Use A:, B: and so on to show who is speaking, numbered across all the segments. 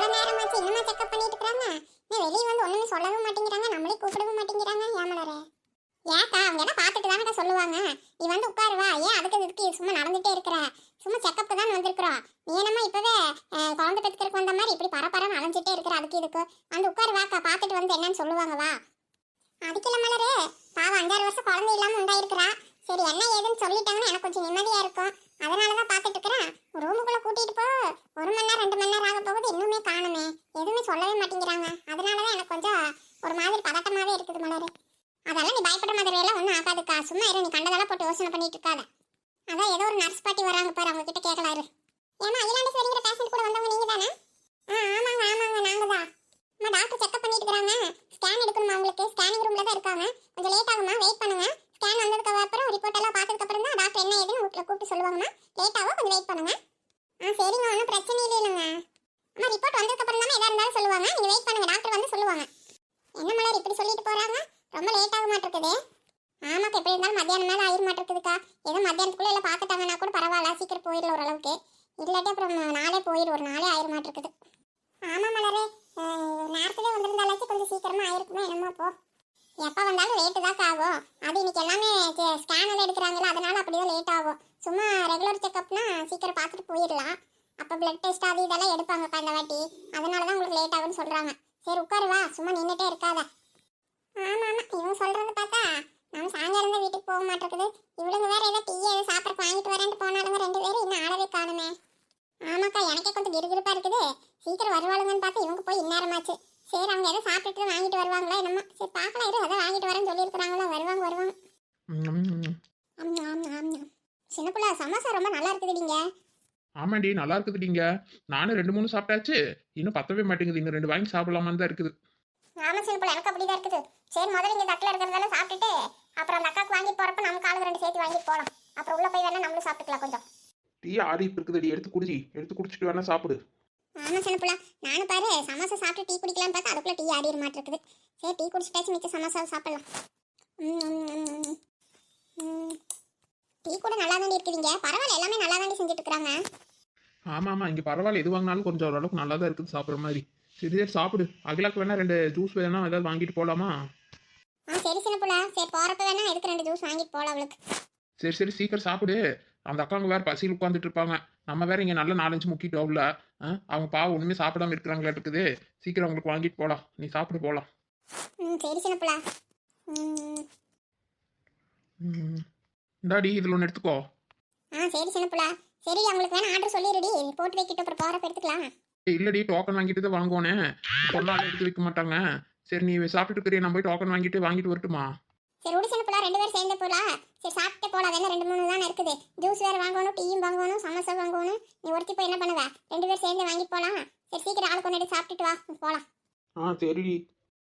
A: எவ்வளவு நேரம் ஆச்சு இன்னுமா செக்அப் பண்ணிட்டு இருக்காங்க இன்னும் வெளியே வந்து ஒண்ணுமே சொல்லவும் மாட்டேங்கிறாங்க நம்மளே கூப்பிடவும் மாட்டேங்கிறாங்க ஏமலரே ஏக்கா அவங்க எல்லாம் பார்த்துட்டு தானே சொல்லுவாங்க. நீ வந்து உட்காருவா ஏன் அதுக்கு இதுக்கு சும்மா நடந்துட்டே இருக்கிற? சும்மா செக்கப்புக்கு தான் வந்திருக்கிறோம். நீ என்னமா இப்பவே குழந்தை பெற்றுக்கிறதுக்கு வந்த மாதிரி இப்படி பரபரம் அலைஞ்சிட்டே இருக்கிற அதுக்கு இதுக்கு. வந்து உட்காரு வாக்கா. பார்த்துட்டு வந்து என்னன்னு சொல்லுவாங்க வா. அதுக்கு இல்லை மலரு. பாவம் அஞ்சாறு வருஷம் குழந்தை இல்லாமல் உண்டாயிருக்கிறா. சரி என்ன ஏதுன்னு சொல்லிட்டாங்கன்னா எனக்கு கொஞ்சம் நிம்மதியாக இருக்கும் அதனால தான் பார்த்துட்டு இருக்கிறேன் ரூமுக்குள்ள கூட்டிட்டு போ ஒரு மணி நேரம் ரெண்டு மணி நேரம் ஆக போகுது இன்னுமே காணுமே எதுவுமே சொல்லவே மாட்டேங்கிறாங்க அதனால தான் எனக்கு கொஞ்சம் ஒரு மாதிரி பதட்டமாவே இருக்குது மலரு அதெல்லாம் நீ பயப்படுற மாதிரி எல்லாம் ஒன்றும் ஆகாதுக்கா சும்மா இரு நீ கண்டதெல்லாம் போட்டு யோசனை பண்ணிட்டு இருக்காத அதான் ஏதோ ஒரு நர்ஸ் பாட்டி வராங்க பாரு அவங்க கிட்ட கேட்கலாரு ஏமா அகிலாண்டேஸ்வரிங்கிற பேஷண்ட் கூட வந்தவங்க நீங்க தானே ஆ ஆமாங்க ஆமாங்க நாங்க தான் அம்மா டாக்டர் செக்அப் பண்ணிட்டு இருக்காங்க ஸ்கேன் எடுக்கணுமா உங்களுக்கு ஸ்கேனிங் ரூம்ல தான் இருக்காங்க கொஞ்சம் லேட் ஆகுமா வெயிட் பண்ணுங்க ஸ்கேன் வந்ததுக்கு அப்புறம் ரிப்போர்ட் எல்லாம் பார்த்ததுக்கு அப்புறம் தான் டாக்டர் என்ன ஏதுன்னு வீட்டில் கூப்பிட்டு சொல்லுவாங்கம்மா லேட் ஆகும் கொஞ்சம் வெயிட் பண்ணுங்க ஆ சரிங்க ஒன்றும் பிரச்சனை இல்லைங்க அம்மா ரிப்போர்ட் வந்ததுக்கு அப்புறம் தானே எதா இருந்தாலும் சொல்லுவாங்க நீங்க வெயிட் பண்ணுங்க டாக்டர் வந்து சொல்லுவாங்க என்ன மலர் இப்படி சொல்லிட்டு போறாங்க ரொம்ப லேட் ஆக மாட்டிருக்குது ஆமாக்கா எப்படி இருந்தாலும் மத்தியானம் மேலே ஆயிர மாட்டிருக்குதுக்கா ஏதோ எல்லாம் பார்த்துட்டாங்கன்னா கூட பரவாயில்ல சீக்கிரம் போயிடல ஓரளவுக்கு. இல்லாட்டி அப்புறம் நாளே போயிடும் ஒரு நாளே ஆயிர மாட்டிருக்குது. ஆமா மலரே நேரத்துலேயே வந்திருந்தாலாச்சும் கொஞ்சம் சீக்கிரமாக ஆயிருக்குமே என்னமோ போ எப்போ வந்தாலும் லேட்டு தான் ஆகும். அது இன்னைக்கு எல்லாமே ஸ்கேன் எல்லாம் எடுக்கிறாங்களா அதனால அப்படியே லேட் ஆகும். சும்மா ரெகுலர் செக்அப்னா சீக்கிரம் பார்த்துட்டு போயிடலாம். அப்போ பிளட் டெஸ்ட் அது இதெல்லாம் எடுப்பாங்க இந்த வாட்டி. அதனால தான் உங்களுக்கு லேட் ஆகும்னு சொல்கிறாங்க சரி உட்காரு வா. சும்மா நின்றுட்டே இருக்காத. ஆமாம் ஆமாம் இவன் சொல்கிறது பார்த்தா நம்ம சாயங்காலம் தான் வீட்டுக்கு போக மாட்டேங்குது இவளுங்க வேற ஏதோ டீ ஏதோ சாப்பிட்றக்கு வாங்கிட்டு வரேன்ட்டு போனாலுங்க ரெண்டு பேரும் இன்னும் ஆளவே காணுமே ஆமாக்கா எனக்கே கொஞ்சம் கிருகிருப்பா இருக்குது சீக்கிரம் வருவாளுங்கன்னு பார்த்து இவங்க போய் இந்நேரமாச்சு சரி அவங்க ஏதோ சாப்பிட்டுட்டு வாங்கிட்டு வருவாங்களா என்னமோ சரி பார்க்கலாம் இரு அதை வாங்கிட்டு வரேன்னு சொல்லியிருக்கிறாங்களா வருவாங்க வருவாங்க
B: ம்,
A: ஆம் ஆம் ஆம் சின்ன பிள்ளை சமோசா ரொம்ப நல்லா இருக்குது நீங்க
B: ஆமாண்டி நல்லா இருக்குது நீங்க நானும் ரெண்டு மூணு சாப்பிட்டாச்சு. இன்னும் பத்தவே மாட்டேங்குது. இன்னும் ரெண்டு வாங்கி சாப்பிடலாமான்னு தான் இருக்குது.
A: ஆமா சின்ன பிள்ளை. எனக்கு அப்படிதான் இருக்குது. சரி முதல்ல இங்க தட்டில் இருக்கிறதெல்லாம் சாப்பிட்டுட்டு அப்புறம் அந்த அக்காக்கு வாங்கி போறப்ப நமக்கு ஆளுங்க ரெண்டு சேர்த்து வாங்கிட்டு போகலாம் அப்புறம் உள்ள போய் வேணா நம்மளும் சாப்பிட்டுக்கலாம் கொஞ்சம்.
B: டீ ஆறி இருக்குதுடி. எடுத்து குடிச்சி எடுத்து குடிச்சிட்டு வேணா சாப்பிடு.
A: ஆமா சின்ன பிள்ளை. நானும் பாரு சமோசா சாப்பிட்டு டீ குடிக்கலாம்னு பார்த்தா அதுக்குள்ள டீ ஆடிட மாட்டிருக்குது. சரி டீ குடிச்சிட்டாச்சு. மிச்ச சமோசாவை சாப்பிடலாம். ம். ம். டீ கூட நல்லா தாண்டி இருக்குதுங்க. பரவாயில்ல எல்லாமே நல்லா தாண்டி செஞ்சுட்டு இருக்கிறாங்க
B: ஆமா ஆமா இங்க பரவாயில்ல. எது வாங்கினாலும் கொஞ்சம் ஓரளவுக்கு நல்லா தான் இருக்குது சாப்பிட்ற மாதிரி. சரி சரி சாப்பிடு. அகிலாக்கு வேணா ரெண்டு ஜூஸ் வேணா ஏதாவது வாங்கிட்டு போலாமா?
A: ஆ சரி சின்ன பிள்ளை. சரி போறப்ப வேணா எதுக்கு ரெண்டு ஜூஸ் வாங்கிட்டு போகலாம் அவளுக்கு?
B: சரி சரி சீக்கிரம் சாப்பிடு. அந்த அக்காங்க வேற பசியில் உட்காந்துட்டு இருப்பாங்க நம்ம வேற இங்க நல்ல நாலஞ்சு முக்கிட்டோம்ல அவங்க பாவம் ஒண்ணுமே சாப்பிடாம இருக்கிறாங்களா இருக்குது. சீக்கிரம் அவங்களுக்கு வாங்கிட்டு போலாம். நீ சாப்பிடு போலாம்.
A: ம் சரி சின்ன பிள்ளை. ம்.
B: இந்தாடி இதுல ஒன்று எடுத்துக்கோ.
A: ஆ சரி சின்ன பிள்ளை சரி அவங்களுக்கு வேணா ஆர்டர் சொல்லிடுடி போட்டு வைக்கிட்டு அப்புறம் போறப்ப எடுத்துக்கலாம்.
B: இல்லடி டோக்கன் வாங்கிட்டு தான் வாங்குவோனே சொன்னாலும் எடுத்து வைக்க மாட்டாங்க. சரி நீ சாப்பிட்டுட்டு இருக்கிறிய? நான் போய் டோக்கன் வாங்கிட்டு வாங்கிட்டு வரட்டுமா?
A: சரி விடு சின்ன பிள்ளை ரெண்டு பேரும் சேர்ந்து போலாம் சரி சாப்பிட்டு போலாம் அதெல்லாம் ரெண்டு மூணு தானே இருக்குது. ஜூஸ் வேற வாங்கணும் டீயும் வாங்கணும் சமோசா வாங்கணும். நீ ஒருத்தி போய் என்ன பண்ணுவ? ரெண்டு பேரும் சேர்ந்து வாங்கிட்டு போலாம். சரி சீக்கிரம் ஆளுக்கு கொண்டு சாப்பிட்டுட்டு வா. போலாம்.
B: ஆ சரிடி.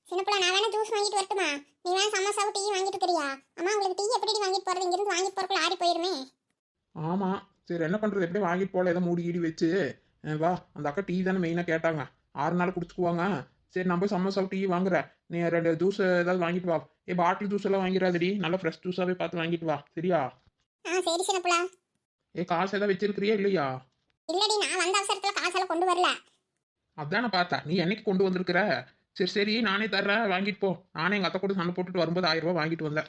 A: சின்ன பிள்ளை நான் வேணா ஜூஸ் வாங்கிட்டு வரட்டுமா? நீ வேணா சமோசாவும் டீயும் வாங்கிட்டு இருக்கிறியா அம்மா உங்களுக்கு டீ எப்படி வாங்கிட்டு போறது? இங்கிருந்து வாங்கிட்டு போறக்குள்ள ஆறி போயிருமே.
B: ஆமா. சரி என்ன பண்றது? எப்படி வாங்கிட்டு போல? ஏதோ மூடி கீடி வச்சு. வா. அந்த அக்கா டீ தானே மெயினாக கேட்டாங்க. ஆறு நாள் குடிச்சுக்குவாங்க. சரி நான் போய் சமோசா டீ வாங்குறேன். நீ ரெண்டு ஜூஸ் ஏதாவது வாங்கிட்டு வா. ஏ பாட்டில் ஜூஸ் எல்லாம் வாங்கிடாதடி. நல்ல ஃப்ரெஷ் ஜூஸாவே பார்த்து வாங்கிட்டு வா. சரியா?
A: சரி சின்ன பிள்ளை.
B: ஏ காசு ஏதாவது வச்சிருக்கிறியா இல்லையா?
A: இல்லடி நான் வந்த அவசரத்துல காசெல்லாம் கொண்டு வரல.
B: அதானே பார்த்தா நீ என்னைக்கு கொண்டு வந்திருக்கிற? சரி சரி நானே தர்றேன் வாங்கிட்டு போ. நானே எங்கள் அத்தை கூட சண்டை போட்டுட்டு வரும்போது ஆயிரம் ரூபாய் வாங்கிட்டு வந்தேன்.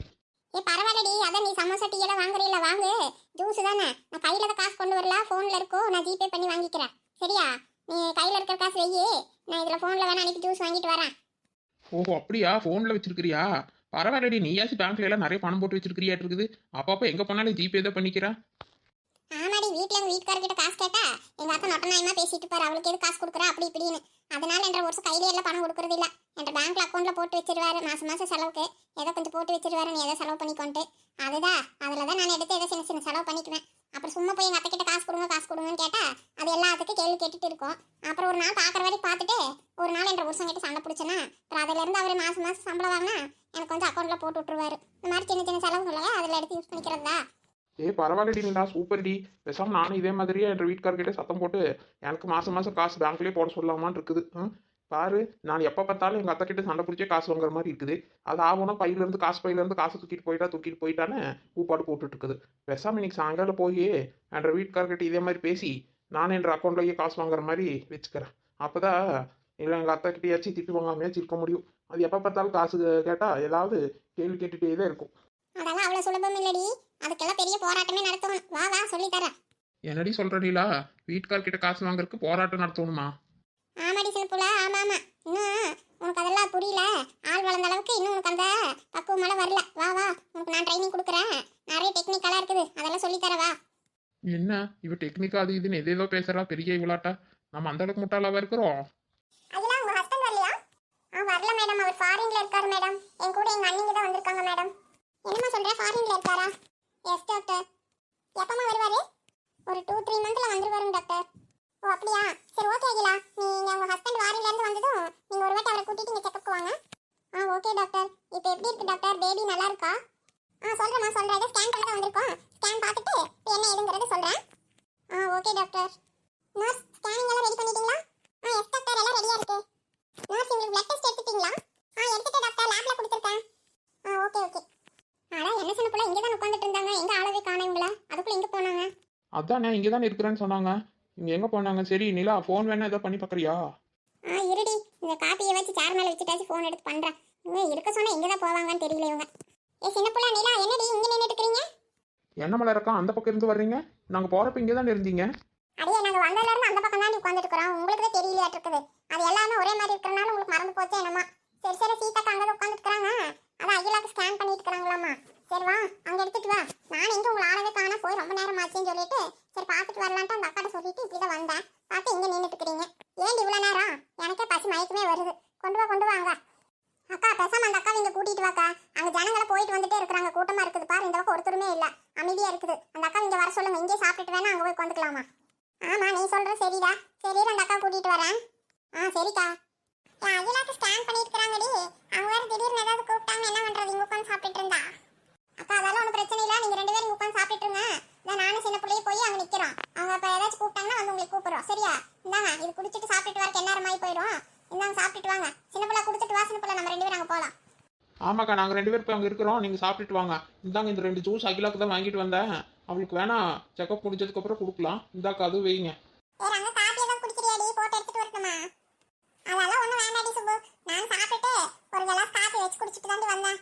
A: ஏ பரவாயில்லடி. அதான் நீ சமோசா டீ எல்லாம் வாங்குறீல்ல வாங்கு. ஜூஸ் தானே. நான் கையில தான் காசு கொண்டு வரல. ஃபோன்ல இருக்கோ நான் ஜிபே பண்ணி வாங்கிக்கிறேன். சரியா? நீ கையில இருக்கிற காசு வெயி. நான் இதுல ஃபோன்ல வேணா அனுப்பி ஜூஸ் வாங்கிட்டு வரேன்.
B: ஓஹோ அப்படியா? ஃபோனில் வச்சிருக்கிறியா? பரவாயில்லடி. நீயாச்சும் பேங்க்ல எல்லாம் நிறைய பணம் போட்டு வச்சிருக்கிறியாட்டு இருக்குது? அப்பப்போ எங்கே போனாலும் ஜிபே தான் பண்ணிக்கிறேன்
A: ஆமாடி. வீட்ல எங்க வீட்டுக்காரர்கிட்ட காசு கேட்டா எங்க அக்கா நொட்ட நாயமா பேசிட்டு பாரு அவளுக்கு எது காசு கொடுக்குறா? அப்படி இப்படின்னு. அதனால என்ற ஒரு கையில எல்லாம் பணம் கொடுக்கறது இல்ல. என்ற பேங்க்ல அக்கௌண்ட்ல போட்டு வச்சிருவாரு. மாசம் மாசம் செலவுக்கு ஏதோ கொஞ்சம் போட்டு வச்சிருவாரு. நீ ஏதோ செலவு பண்ணிக்கொண்டு அதுதான். அதில் தான் நான் எடுத்து ஏதோ சின்ன சின்ன செலவு பண்ணிக்குவேன். அப்புறம் சும்மா போய் எங்க அத்தை கிட்ட காசு கொடுங்க காசு கொடுங்கன்னு கேட்டா அது எல்லாத்துக்கும் கேள்வி கேட்டுட்டு இருக்கும். அப்புறம் ஒரு நாள் பாக்குற வரைக்கும் பார்த்துட்டு ஒரு நாள் என்ற வருஷம் கிட்ட சண்டை பிடிச்சனா அப்புறம் அதுல இருந்து அவர் மாசம் மாசம் சம்பளம் வாங்கினா எனக்கு கொஞ்சம் அக்கௌண்ட்ல போட்டு விட்டுருவாரு. இந்த மாதிரி சின்ன சின்ன செலவுகளை அதுல எடுத்து யூஸ் பண்ணிக்கிறதா?
B: ஏ பரவாயில்லடி நீடா சூப்பர்டி டி. நானும் இதே மாதிரியே என் வீட்டுக்கார்கிட்ட சத்தம் போட்டு எனக்கு மாதம் மாதம் காசு பேங்க்லேயே போட சொல்லலாமான்னு இருக்குது. ம், பாரு நான் எப்போ பார்த்தாலும் எங்கள் அத்தை கிட்ட சண்டை பிடிச்சே காசு வாங்குற மாதிரி இருக்குது. அது ஆகணும் பையிலேருந்து காசு பையிலேருந்து காசு தூக்கிட்டு போயிட்டா தூக்கிட்டு போயிட்டான்னு கூப்பாடு போட்டுட்டு இருக்குது. பேசாம இன்னைக்கு சாயங்காலம் போய் என்ற வீட்டுக்கார்கிட்ட இதே மாதிரி பேசி நான் என்ற அக்கௌண்ட்லேயே காசு வாங்குற மாதிரி வச்சுக்கிறேன். அப்பதான் இல்லை எங்கள் அத்தை கிட்டேயாச்சும் திட்டு வாங்காமையாச்சும் இருக்க முடியும். அது எப்போ பார்த்தாலும் காசு கேட்டால் ஏதாவது கேள்வி கேட்டுகிட்டே தான் இருக்கும்.
A: அதெல்லாம் அவ்வளோ சுலபம் இல்லடி. அதுக்கெல்லாம் பெரிய போராட்டமே நடத்தணும். வா வா சொல்லி தரேன்
B: என்னடி சொல்கிறீங்களா வீட்டுக்கார்கிட்ட காசு வாங்குறதுக்கு போராட்டம் நடத்தணுமா?
A: ஆமாடி சிலப்புல ஆமா ஆமா. இன்னும் உனக்கு அதெல்லாம் புரியல. ஆள் வளர்ந்த அளவுக்கு இன்னும் உனக்கு அந்த பக்குவமெல்லாம் வரல. வா வா. உனக்கு நான் ட்ரைனிங் கொடுக்குறேன். நிறைய டெக்னிக்கெல்லாம் இருக்குது. அதெல்லாம் சொல்லி தரேன் வா.
B: என்ன? இவ டெக்னிக்கா அது இதுன்னு எதேதோ பேசுறா பெரிய இவளாட்டா? நம்ம அந்த அளவுக்கு முட்டாளாவா இருக்கிறோம்.
A: அதெல்லாம் உங்க ஹஸ்பண்ட் வரலையா? ஆ வரல மேடம் அவர் ஃபாரின்ல இருக்காரு மேடம் என் கூட எங்க அண்ணிங்க தான் வந்திருக்காங்க மேடம் என்னம்மா சொல்ற? ஃபாரின்ல இருக்காரா? எஸ் டாக்டர் எப்பமா வருவாரு? ஒரு டூ த்ரீ மந்த்ல வந்துருவாருங்க டாக்டர் ஓ அப்படியா? சரி ஓகே அகிலா. நீங்க உங்க ஹஸ்பண்ட் வாரில இருந்து வந்ததும் நீங்க ஒரு வாட்டி அவரை கூட்டிட்டு இங்க செக்கப் வாங்க. ஆ ஓகே டாக்டர் இப்போ எப்படி இருக்கு டாக்டர் பேபி நல்லா இருக்கா? ஆ சொல்றேம்மா சொல்றேன். இதை ஸ்கேன் பண்ண தான் வந்திருக்கோம். ஸ்கேன் பார்த்துட்டு இப்போ என்ன ஏதுங்கிறத சொல்றேன். ஆ ஓகே டாக்டர் நர்ஸ் ஸ்கேனிங் எல்லாம் ரெடி பண்ணிட்டீங்களா? ஆ எஸ் டாக்டர் எல்லாம் ரெடியா இருக்கு. நர்ஸ் உங்களுக்கு பிளட் டெஸ்ட் எடுத்துட்டீங்களா ஆ எடுத்துட்டேன் டாக்டர் லேப்ல கொடுத்துருக்கேன் ஆ ஓகே ஓகே அதான் என்ன சொன்ன போல இங்கே தான் உட்காந்துட்டு இருந்தாங்க எங்க ஆளவே காணுங்களா அதுக்குள்ள எங்க போனாங்க
B: அதானே இங்கே தானே இருக்கிறேன்னு சொன்னாங்க. இங்கே எங்கே போனாங்க? சரி நிலா ஃபோன் வேணா ஏதோ பண்ணி பார்க்குறியா
A: ஆ இருடி. இந்த காப்பியை வச்சு சேர் மேல வச்சுட்டாச்சு ஃபோன் எடுத்து பண்றேன். இவங்க இருக்க சொன்னா எங்க தான் போவாங்கன்னு தெரியல இவங்க. ஏ சின்ன புள்ள நிலா என்னடி இங்க நின்னுட்டு இருக்கீங்க
B: என்ன மலை இருக்கா? அந்த பக்கம் இருந்து வர்றீங்க? நாங்கள் போகிறப்ப இங்கே தானே இருந்தீங்க.
A: அடியே நாங்க வந்ததுல இருந்து அந்த பக்கம் தான் உட்காந்துட்டு இருக்கிறோம். உங்களுக்கு தான் தெரியலையாட்டு இருக்குது. அது எல்லாமே ஒரே மாதிரி இருக்கிறனால உங்களுக்கு மறந்து போச்சு என்னமா. சரி சரி சீதாக்கா அங்கே உட்காந்துட்டு இருக்காங்க அதான் அகிலாக்கு ஸ்கேன் பண்ணிட்டு இருக்காங்களாமா சரி வா அங்க எடுத்துட்டு வா. நான் எங்க உங்களை ஆளவே காண போய் ரொம்ப நேரம் ஆச்சுன்னு சொல்லிட்டு சரி பார்த்துட்டு வரலான்ட்டு அந்த அக்கா சொல்லிட்டு இப்படிதான் வந்தேன் பார்த்து இங்க நின்னுட்டு இருக்கிறீங்க ஏன் இவ்வளவு நேரம் எனக்கே பசி மயக்கமே வருது கொண்டு வா கொண்டு வாங்க அக்கா பேசாம அந்த அக்கா இங்க கூட்டிட்டு வாக்கா அங்க ஜனங்களை போயிட்டு வந்துட்டே இருக்கிறாங்க கூட்டமா இருக்குது பாரு இந்த பக்கம் ஒருத்தருமே இல்ல அமைதியா இருக்குது அந்த அக்கா இங்க வர சொல்லுங்க இங்கே சாப்பிட்டுட்டு வேணா அங்க போய் உட்காந்துக்கலாமா ஆமா நீ சொல்ற சரிடா சரி அந்த அக்கா கூட்டிட்டு வரேன் ஆ சரிக்கா என் அகிலாக்கு ஸ்கேன் பண்ணிட்டு இருக்காங்கடி அவங்க வேற திடீர்னு ஏதாவது கூப்பிட்டாங்க என்ன பண்றது இங்க உட்காந்து சாப்பிட்டுட்டு இருந்தா அக்கா அதெல்லாம் ஒன்றும் பிரச்சனை இல்லை நீங்க ரெண்டு பேரும் இங்க உட்காந்து சாப்பிட்டுட்டு இருங்க இதான் நானும் சின்ன பிள்ளைய போய் அங்க நிக்கிறோம் அவங்க அப்ப ஏதாச்சும் கூப்பிட்டாங்கன்னா வந்து உங்களுக்கு கூப்பிடுறோம் சரியா இந்தாங்க இது குடிச்சிட்டு சாப்பிட்டுட்டு வரக்கு என்ன மாதிரி போயிடும் இந்தாங்க சாப்பிட்டுட்டு வாங்க சின்ன பிள்ளை கொடுத்துட்டு வா சின்ன பிள்ளை நம்ம ரெண்டு பேரும் அங்க போலாம்
B: ஆமாக்கா நாங்கள் ரெண்டு பேர் போய் அங்கே இருக்கிறோம். நீங்கள் சாப்பிட்டுட்டு வாங்க. இந்தாங்க இந்த ரெண்டு ஜூஸ் அகிலாக்கு தான் வாங்கிட்டு வந்தேன். அவளுக்கு வேணா செக்கப் முடிஞ்சதுக்கப்புறம் கொடுக்கலாம். இந்தாக்கா அது வைங்க.
A: அதெல்லாம் ஒன்றும் வேண்டாடி சுப்பு. நான் சாப்பிட்டுட்டு ஒரு கிளாஸ் காப்பி வச்சு குடிச்சிட்டு தாண்டி வந்தேன்.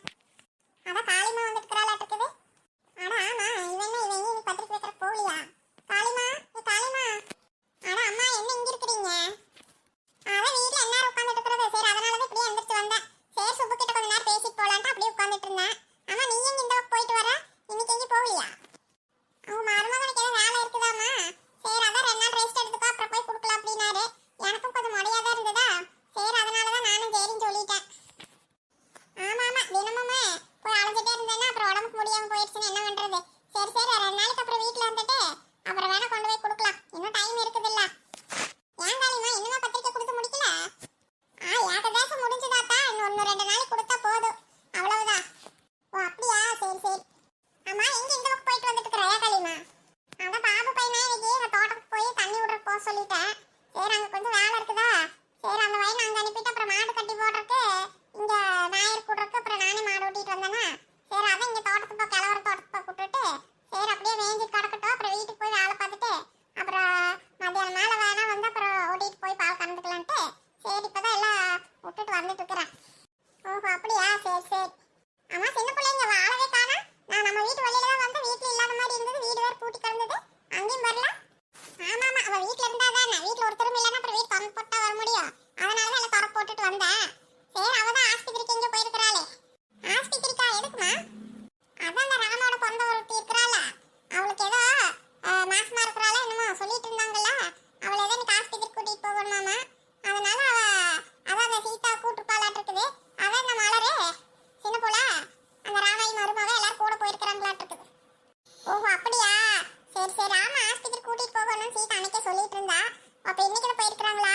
A: அன்னைக்கே சொல்லிட்டு இருந்தா. அப்ப இன்னைக்கு தான் போயிருக்கிறாங்களா?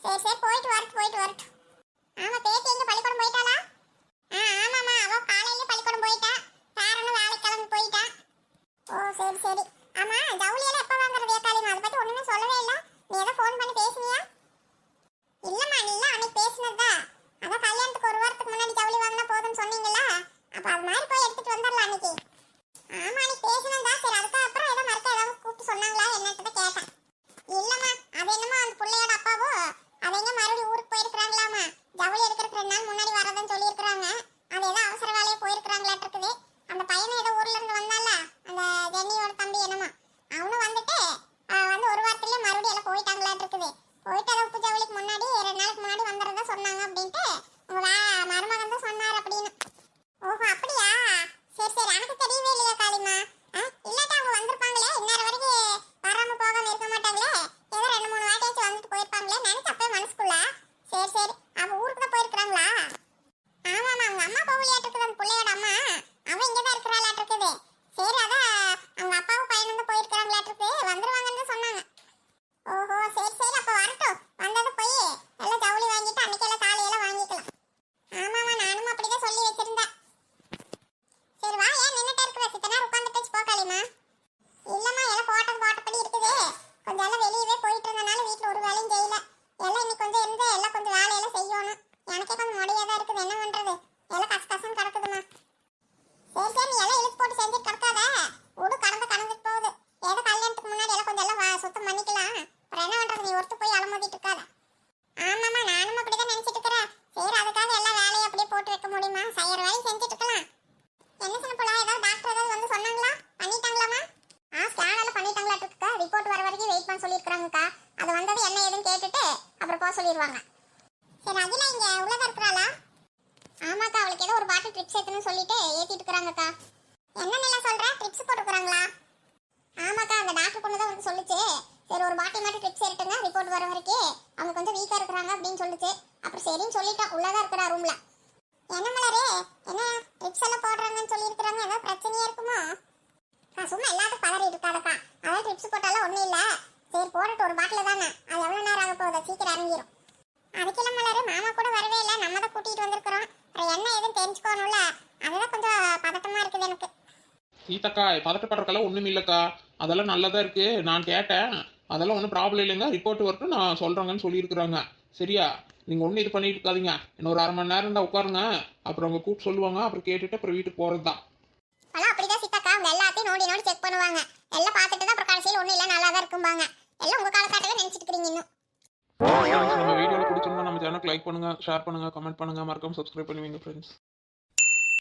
A: சரி சரி போயிட்டு வரட்டும் போயிட்டு வரட்டும். ஆமா பேசி எங்க போயிட்டு ஏதோ பூஜாவளிக்கு முன்னாடி ரெண்டு நாளைக்கு முன்னாடி வந்துடுறதா சொன்னாங்க அப்படின்ட்டு. உங்க மருமகன் தான் சொன்னார் அப்படின்னு. ஓஹோ அப்படியா? சரி சரி எனக்கு தெரியவே இல்லையா காளிமா. இல்லாட்டா அவங்க வந்திருப்பாங்களே? இன்னொரு வரைக்கும் வராம போகாம இருக்க மாட்டாங்களே? ஏதோ ரெண்டு மூணு வாட்டியாச்சும் வந்துட்டு போயிருப்பாங்களே? நினைச்சு அப்பயே மனசுக்குள்ள? சரி சரி அவ ஊருக்கு தான் போயிருக்கிறாங்களா? ஆமாம் அவங்க அம்மா போகலையாட்டு இருக்குது அந்த பிள்ளையோட அம்மா. அவன் இங்கே தான் இருக்கிறாளாட்டு இருக்குது சரி அதான் அவங்க அப்பா எனக்கே கொஞ்சம் முடியாதான் தான் இருக்குது. என்ன பண்றது? எல்லாம் கச கசன்னு கிடக்குதுமா சரி சரி நீ எல்லாம் இழுத்து போட்டு செஞ்சுட்டு கிடக்காத. உடு கடந்து கடந்துட்டு போகுது. ஏதோ கல்யாணத்துக்கு முன்னாடி எல்லாம் கொஞ்சம் எல்லாம் வா- சுத்தம் பண்ணிக்கலாம். அப்புறம் என்ன பண்றது? நீ ஒருத்து போய் அலமோதிட்டு இருக்காத. ஆமாம்மா நானும் அப்படி தான் நினைச்சிட்டு இருக்கிறேன். சரி அதுக்காக எல்லா வேலையும் அப்படியே போட்டு வைக்க முடியுமா? செய்யற வேலையும் செஞ்சுட்டு இருக்கலாம். என்ன சொன்ன போல ஏதாவது டாக்டர் ஏதாவது வந்து சொன்னாங்களா? பண்ணிட்டாங்களாமா ஆ ஸ்கேன் எல்லாம் பண்ணிட்டாங்களாட்டுக்கா. ரிப்போர்ட் வர வரைக்கும் வெயிட் பண்ண சொல்லியிருக்காங்கக்கா அது வந்தது என்ன ஏதுன்னு கேட்டுட்டு அப்புறம் போக சொல்லிடுவாங்க சரி அகிலா இங்க உள்ளதா இருக்கிறாளா? ஆமாக்கா அவளுக்கு ஏதோ ஒரு பாட்டில் ட்ரிப்ஸ் ஏத்தணும்னு சொல்லிட்டு ஏத்திட்டு இருக்கிறாங்கக்கா. என்ன நிலை சொல்ற? ட்ரிப்ஸ் போட்டுக்கிறாங்களா ஆமாக்கா அந்த டாக்டர் பொண்ணு தான் வந்து சொல்லுச்சு. சரி ஒரு பாட்டில் மட்டும் ட்ரிப்ஸ் ஏறிட்டுங்க ரிப்போர்ட் வர வரைக்கும் அவங்க கொஞ்சம் வீக்கா இருக்கிறாங்க அப்படின்னு சொல்லுச்சு. அப்புறம் சரின்னு சொல்லிட்டா உள்ளதா இருக்கிறா ரூம்ல என்ன மலரே என்ன ட்ரிப்ஸ் எல்லாம் போடுறாங்கன்னு சொல்லியிருக்கிறாங்க? ஏதோ பிரச்சனையா இருக்குமா? நான் சும்மா எல்லாத்துக்கும் பதறிட்டு இருக்காதக்கா. அதான் ட்ரிப்ஸ் போட்டாலும் ஒன்றும் இல்லை. சரி போட்டுட்டு ஒரு பாட்டில் தானே. அது எவ்வளோ நேரம் ஆக போகுது சீக்கிரம் இறங்கிடும் அதுக்கெல்லாம் மலரு. மாமா கூட வரவே இல்லை. நம்ம தான் கூட்டிகிட்டு வந்திருக்கிறோம். அப்புறம் என்ன ஏதுன்னு தெரிஞ்சுக்கணும்ல. அதுதான் கொஞ்சம் பதட்டமாக இருக்குது எனக்கு.
B: சீதாக்கா பதட்டப்படுறக்கெல்லாம் ஒன்றும் இல்லைக்கா. அதெல்லாம் நல்லதா இருக்கு. நான் கேட்டேன். அதெல்லாம் ஒன்றும் ப்ராப்ளம் இல்லைங்க. ரிப்போர்ட் வரட்டும் நான் சொல்கிறேங்கன்னு சொல்லியிருக்கிறாங்க. சரியா? நீங்கள் ஒன்றும் இது பண்ணிட்டு இருக்காதீங்க. இன்னும் ஒரு அரை மணி நேரம் தான் உட்காருங்க. அப்புறம் அவங்க கூப்பிட்டு சொல்லுவாங்க. அப்புறம் கேட்டுட்டு அப்புறம் வீட்டுக்கு போகிறது தான்
A: ஆனால் அப்படிதான் சித்தாக்கா அவங்க எல்லாத்தையும் நோண்டி நோண்டி செக் பண்ணுவாங்க. எல்லாம் பார்த்துட்டு தான் அப்புறம் கடைசியில் ஒன்றும் இல்லை. நல்லா தான் இருக்கும்பாங்க. எல்லாம் உங்கள் காலத்தாட்டவே நினச்சிட்டு இருக்கிறீங்க இன்னும்.
B: நம்ம வீடியோவில் பிடிச்சிருந்தா நம்ம சேனலுக்கு லைக் பண்ணுங்கள் ஷேர் பண்ணுங்கள் கமெண்ட் பண்ணுங்கள் மறக்காம சப்ஸ்கிரைப் பண்ணுவீங்க ஃப்ரெண்ட்ஸ்